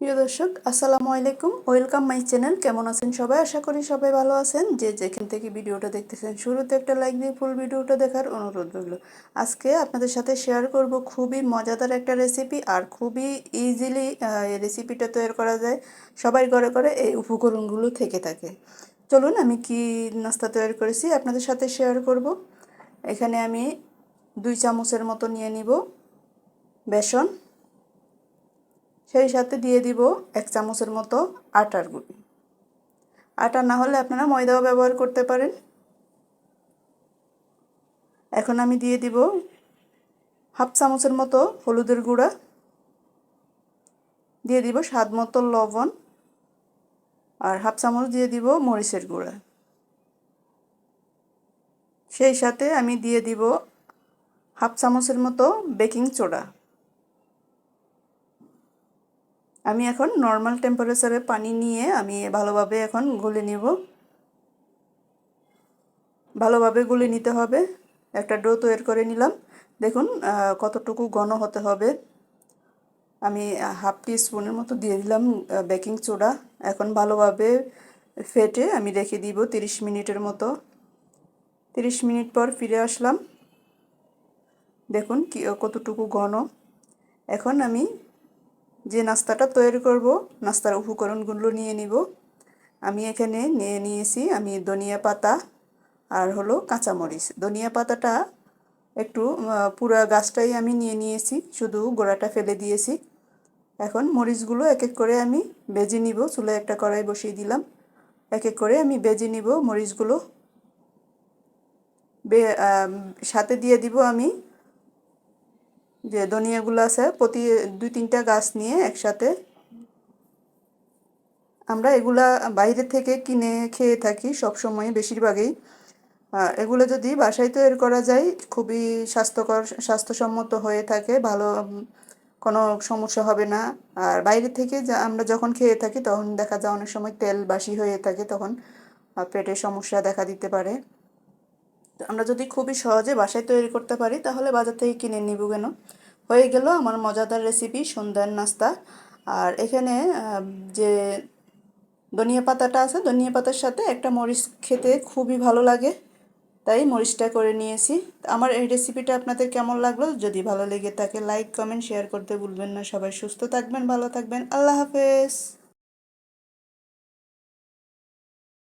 প্রিয় দর্শক, আসসালামু আলাইকুম। ওয়েলকাম মাই চ্যানেল কেমন আছেন সবাই? আশা করি সবাই ভালো আছেন। যে যেখান থেকে ভিডিওটা দেখতেছেন, শুরুতে একটা লাইক দিয়ে ফুল ভিডিওটা দেখার অনুরোধ রইল। আজকে আপনাদের সাথে শেয়ার করব খুবই মজাদার একটা রেসিপি আর খুবই ইজিলি এই রেসিপিটা তৈরি করা যায় সবাই ঘরে ঘরে এই উপকরণগুলো থেকে থাকে। চলুন আমি কি নাস্তা তৈরি করেছি আপনাদের সাথে শেয়ার করব। এখানে আমি দুই চামচের মতো নিয়ে নিব বেসন। সেই সাথে দিয়ে দিব এক চামচের মতো আটার গুঁড়ি। আটা না হলে আপনারা ময়দাও ব্যবহার করতে পারেন। এখন আমি দিয়ে দিব হাফ চামচের মতো হলুদের গুঁড়া। দিয়ে দিব স্বাদ মতো লবণ আর হাফ চামচ দিয়ে দিব মরিচের গুঁড়া। সেই সাথে আমি দিয়ে দিব হাফ চামচের মতো বেকিং সোডা। আমি এখন নর্মাল টেম্পারেচারে পানি নিয়ে আমি ভালোভাবে এখন গুলে নিব। ভালোভাবে গুলে নিতে হবে। একটা ডো তৈরি করে নিলাম। দেখুন কতটুকু ঘন হতে হবে। আমি হাফ টি স্পুনের মতো দিয়ে দিলাম বেকিং সোডা। এখন ভালোভাবে ফেটে আমি রেখে দিব তিরিশ মিনিটের মতো। তিরিশ মিনিট পর ফিরে আসলাম। দেখুন কি, কতটুকু ঘন। এখন আমি যে নাস্তাটা তৈরি করব, নাস্তার উপকরণগুলো নিয়ে নিব। আমি এখানে নিয়ে নিয়েছি, আমি ধনিয়া পাতা আর হলো কাঁচামরিচ। ধনিয়া পাতাটা একটু পুরা গাছটাই আমি নিয়ে নিয়েছি, শুধু গোড়াটা ফেলে দিয়েছি। এখন মরিচগুলো এক এক করে আমি বেজে নিব চুলে একটা কড়াই বসিয়ে দিলাম। এক এক করে আমি বেজে নিব মরিচগুলো। সাথে দিয়ে দিব আমি যে ধনিয়াগুলো আছে, প্রতি দুই তিনটা গাছ নিয়ে একসাথে আমরা এগুলা বাইরে থেকে কিনে খেয়ে থাকি সব সময় বেশিরভাগই এগুলো যদি বাসায় তৈরি করা যায়, খুবই স্বাস্থ্যকর, স্বাস্থ্যসম্মত হয়ে থাকে, ভালো কোনো সমস্যা হবে না। আর বাইরে থেকে আমরা যখন খেয়ে থাকি, তখন দেখা যায় অনেক সময় তেল বাসি হয়ে থাকে, তখন পেটের সমস্যা দেখা দিতে পারে। আমরা যদি খুবই সহজে বাসায় তৈরি করতে পারি, তাহলে বাজার থেকে কিনে নিব কেন? হয়ে গেল আমার মজাদার রেসিপি সন্ধ্যার নাস্তা। আর এখানে যে ধনিয়া পাতাটা আছে, ধনিয়া পাতার সাথে একটা মরিচ খেতে খুবই ভালো লাগে। তাই মরিচটা করে নিয়েছি। আমার এই রেসিপিটা আপনাদের কেমন লাগল? যদি ভালো লেগে থাকে লাইক কমেন্ট শেয়ার করতে ভুলবেন না। সবাই সুস্থ থাকবেন, ভালো থাকবেন। আল্লাহ হাফেজ!